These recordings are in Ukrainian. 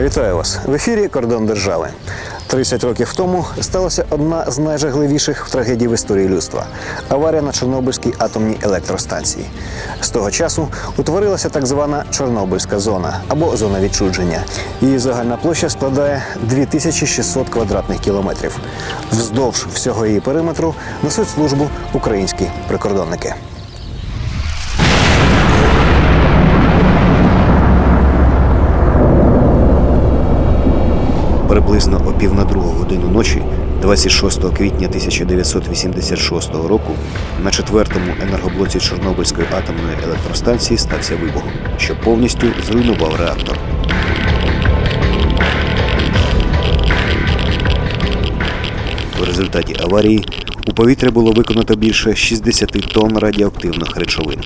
Вітаю вас в ефірі Кордон держави. 30 років тому сталася одна з найжахливіших трагедій в історії людства аварія на Чорнобильській атомній електростанції. З того часу утворилася так звана Чорнобильська зона або зона відчудження. Її загальна площа складає 2600 квадратних кілометрів. Вздовж всього її периметру несуть службу українські прикордонники. Приблизно о пів на другу годину ночі, 26 квітня 1986 року, на четвертому енергоблоці Чорнобильської атомної електростанції стався вибух, що повністю зруйнував реактор. В результаті аварії у повітря було виконано більше 60 тонн радіоактивних речовин,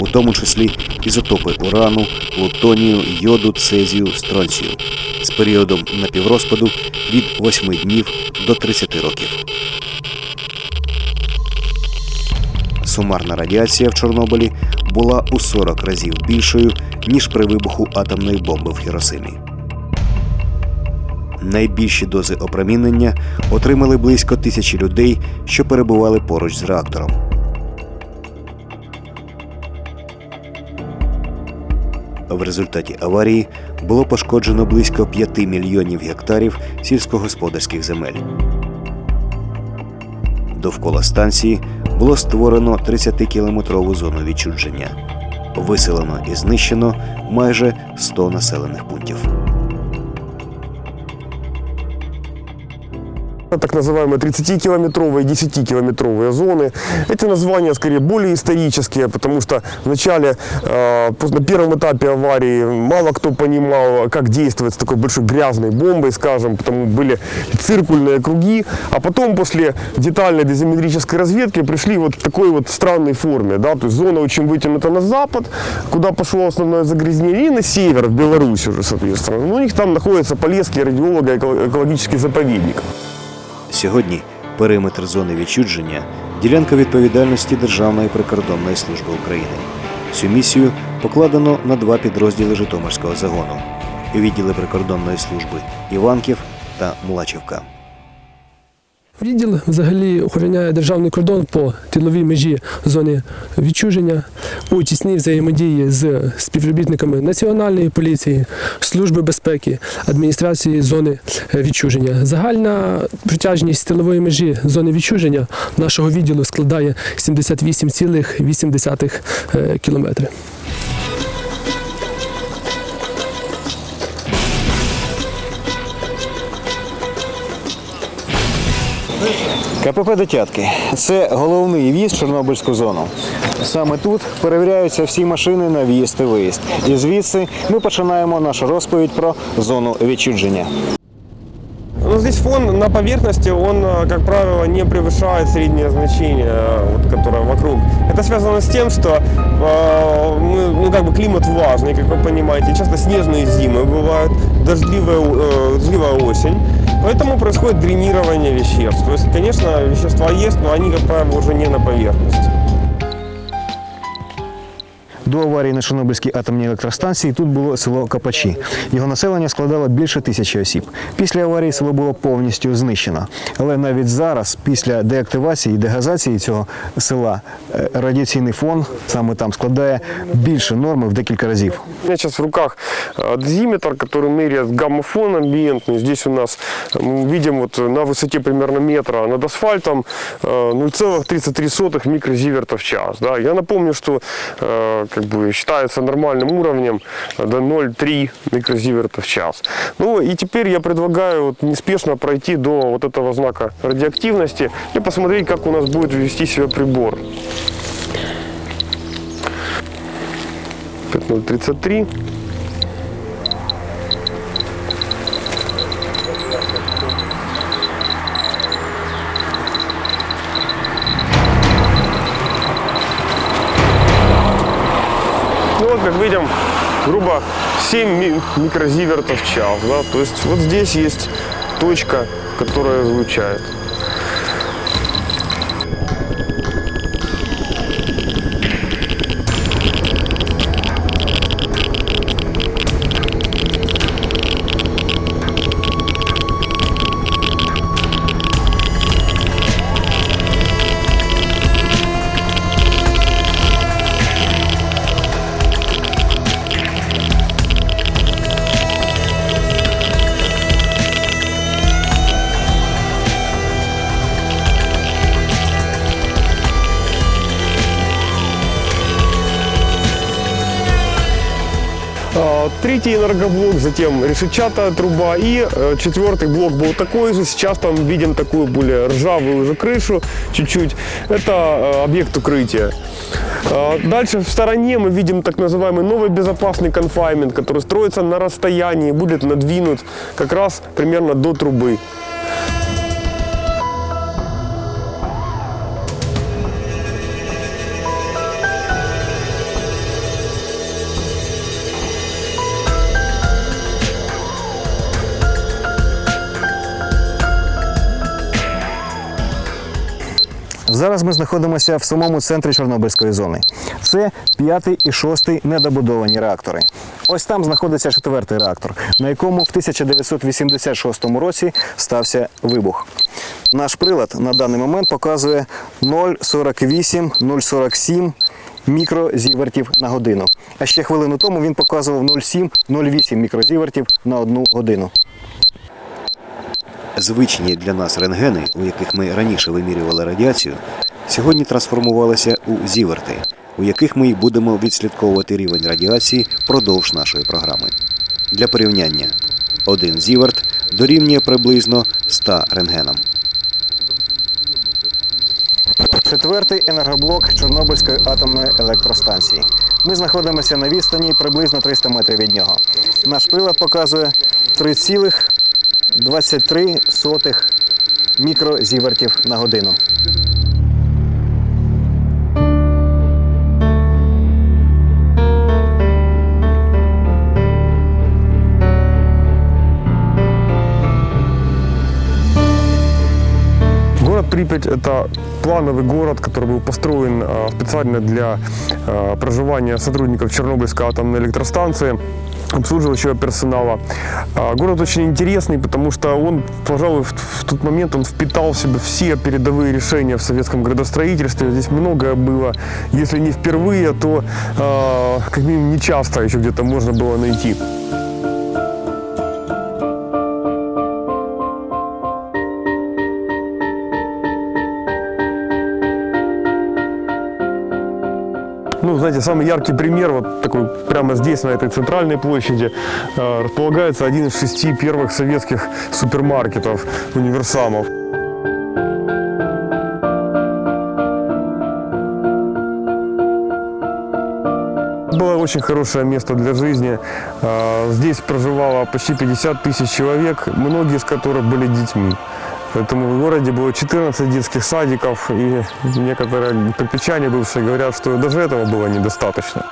у тому числі ізотопи урану, плутонію, йоду, цезію, стронцію з періодом напіврозпаду від 8 днів до 30 років. Сумарна радіація в Чорнобилі була у 40 разів більшою, ніж при вибуху атомної бомби в Хіросимі. Найбільші дози опромінення отримали близько тисячі людей, що перебували поруч з реактором. В результаті аварії було пошкоджено близько 5 мільйонів гектарів сільськогосподарських земель. Довкола станції було створено 30-кілометрову зону відчудження. Виселено і знищено майже 100 населених пунктів. Так называемые 30-километровые, 10-километровые зоны. Эти названия скорее более исторические, потому что в начале, э, на первом этапе аварии мало кто понимал, как действовать с такой большой грязной бомбой, скажем, потому были циркульные круги, а потом после детальной дозиметрической разведки пришли вот в такой вот странной форме, да, то есть зона очень вытянута на запад, куда пошло основное загрязнение, и на север, в Беларусь уже, соответственно. Ну, у них там находится Полесский радиолого-экологический заповедник. Сьогодні периметр зони відчудження ділянка відповідальності Державної прикордонної служби України. Цю місію покладено на два підрозділи Житомирського загону відділи прикордонної служби Іванків та Млачівка. Відділ взагалі охороняє державний кордон по тиловій межі зони відчуження у тісній взаємодії з співробітниками Національної поліції, Служби безпеки, адміністрації зони відчуження. Загальна протяжність тилової межі зони відчуження нашого відділу складає 78,8 е, кілометри. КПП Дитятки це головний в'їзд в Чорнобильську зону. Саме тут перевіряються всі машини на в'їзд і виїзд. І звідси ми починаємо нашу розповідь про зону відчудження. Ну, здесь фон на поверхности, он, э, как правило, не превышает среднее значение, э, вот, которое вокруг. Это связано с тем, что э, мы, ну, как бы климат влажный, как вы понимаете, часто снежные зимы бывают, дождливая, э, дождливая осень. Поэтому происходит дренирование веществ. То есть, конечно, вещества есть, но они, как правило, уже не на поверхности. До аварії на Чорнобильській атомній електростанції тут було село Капачі. Його населення складало більше тисячі осіб. Після аварії село було повністю знищено. Але навіть зараз, після деактивації і дегазації цього села, е, радіаційний фон саме там складає більше норми в декілька разів. У меня сейчас в руках э, дозиметр, который меряет гаммофон амбиентный. Здесь у нас э, мы видим вот на высоте примерно метра над асфальтом э, 0,33 микрозиверта в час. Да. Я напомню, что э, как бы считается нормальным уровнем до 0,3 микрозиверта в час. Ну и теперь я предлагаю вот неспешно пройти до вот этого знака радиоактивности и посмотреть, как у нас будет вести себя прибор. 5033. Как видим, грубо 7 микрозивертов в час. Да? То есть вот здесь есть точка, которая излучает. Третий энергоблок, затем решетчатая труба и э, четвертый блок был такой же. Сейчас там видим такую более ржавую уже крышу чуть-чуть. Это э, объект укрытия. Э, Дальше в стороне мы видим так называемый новый безопасный конфаймент, который строится на расстоянии, будет надвинут как раз примерно до трубы. Зараз ми знаходимося в самому центрі Чорнобильської зони. Це п'ятий і шостий недобудовані реактори. Ось там знаходиться четвертий реактор, на якому в 1986 році стався вибух. Наш прилад на даний момент показує 0,48-0,47 мікрозівертів на годину. А ще хвилину тому він показував 0,7-0,8 мікрозівертів на одну годину. Звичні для нас рентгени, у яких ми раніше вимірювали радіацію, сьогодні трансформувалися у зіверти, у яких ми будемо відслідковувати рівень радіації впродовж нашої програми. Для порівняння, один зіверт дорівнює приблизно 100 рентгенам. Четвертий енергоблок Чорнобильської атомної електростанції. Ми знаходимося на відстані приблизно 300 метрів від нього. Наш прилад показує 3,23 мікрозівертів на годину. Припять – это плановый город, который был построен э, специально для э, проживания сотрудников Чернобыльской атомной электростанции обслуживающего персонала. А, Город очень интересный, потому что он, пожалуй, в, тот момент он впитал в себя все передовые решения в советском градостроительстве. Здесь многое было, если не впервые, то э, как минимум не часто еще где-то можно было найти. Ну, знаете, самый яркий пример, вот такой прямо здесь, на этой центральной площади, э, располагается один из шести первых советских супермаркетов, универсамов. Было очень хорошее место для жизни. Э, Здесь проживало почти 50 тысяч человек, многие из которых были детьми. Поэтому в городе было 14 детских садиков, и некоторые припечане бывшие говорят, что даже этого было недостаточно.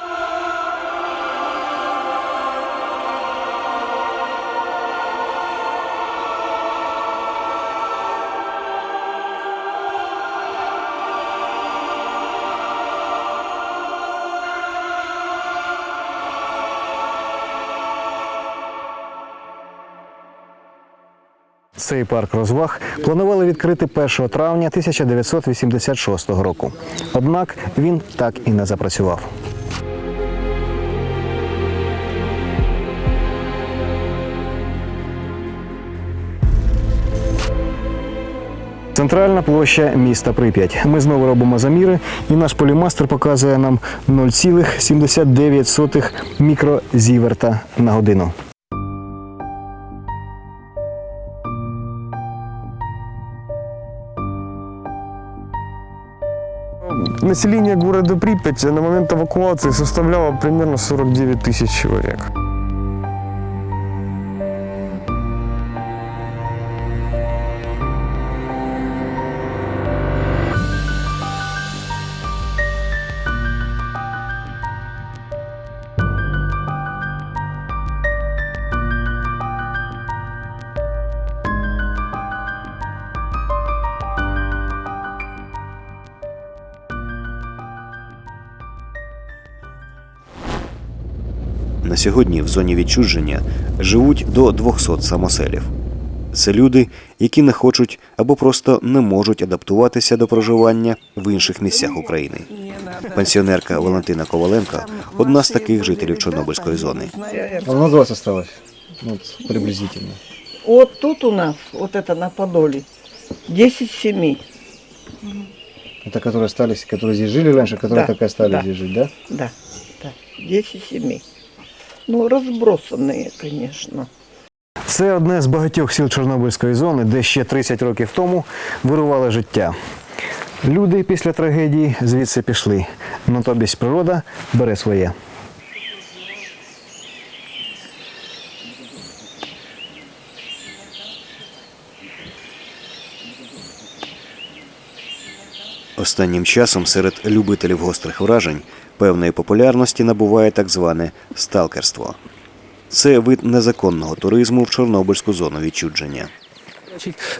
Цей парк розваг планували відкрити 1 травня 1986 року. Однак він так і не запрацював. Центральна площа міста Прип'ять. Ми знову робимо заміри, і наш полімастер показує нам 0,79 мікрозіверта на годину. Население города Припять на момент эвакуации составляло примерно 49 тысяч человек. На сьогодні в зоні відчуження живуть до 200 самоселів. Це люди, які не хочуть або просто не можуть адаптуватися до проживання в інших місцях України. Пенсіонерка Валентина Коваленко одна з таких жителів Чорнобильської зони. А много вас осталось? Ну, приблизительно. Вот тут у нас, вот это на Подоле, 10 семей. Это которые остались, которые здесь жили раньше, которые Да, так и остались да. здесь жить, да? Да, да, 10 семей. Ну, разбросанные, конечно. Це одне з багатьох сіл Чорнобильської зони, де ще 30 років тому вирувало життя. Люди після трагедії звідси пішли. Натомість природа бере своє. Останнім часом серед любителів гострих вражень певної популярності набуває так зване сталкерство. Це вид незаконного туризму в Чорнобильську зону відчудження.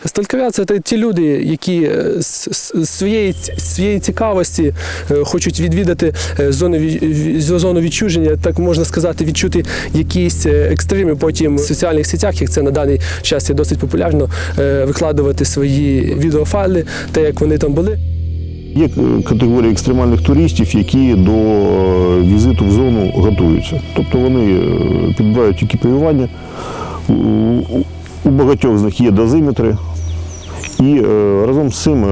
Сталкеря це ті- люди, які е, з з своєї, своєї цікавості е, хочуть відвідати е, зону, зону відчуження, так можна сказати, відчути якісь е, екстреми. Потім в соціальних сетях, як це на даний час є досить популярно, е, викладувати свої відеофайли, те, як вони там були. Є е, категорія екстремальних туристів, які до е, візиту в зону готуються. Тобто вони е, підбирають екіпіювання. У- багатьох з них є дозиметри. І разом з цим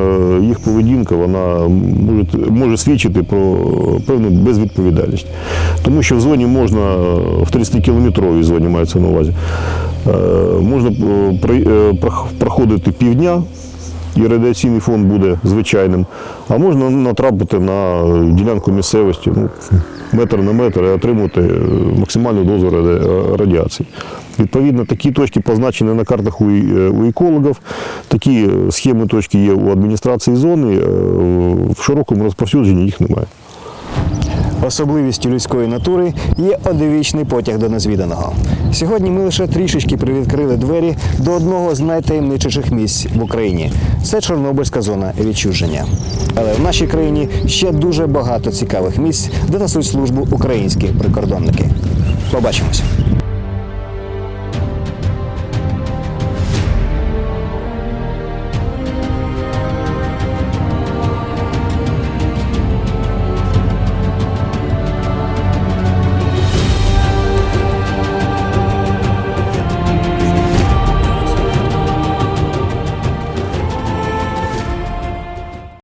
їх поведінка вона може, може свідчити про певну безвідповідальність. Тому що в зоні можна, в 30-кілометровій зоні мається на увазі, можна проходити півдня, і радіаційний фон буде звичайним, а можна натрапити на ділянку місцевості ну, метр на метр і отримати е, максимальну дозу радіації. Відповідно, такі точки позначені на картах у, е, екологів, такі е, схеми точки є у адміністрації зони, в широкому розповсюдженні їх немає. Особливістю людської натури є одвічний потяг до незвіданого. Сьогодні ми лише трішечки привідкрили двері до одного з найтаємничіших місць в Україні. Це Чорнобильська зона відчуження. Але в нашій країні ще дуже багато цікавих місць, де несуть службу українські прикордонники. Побачимось.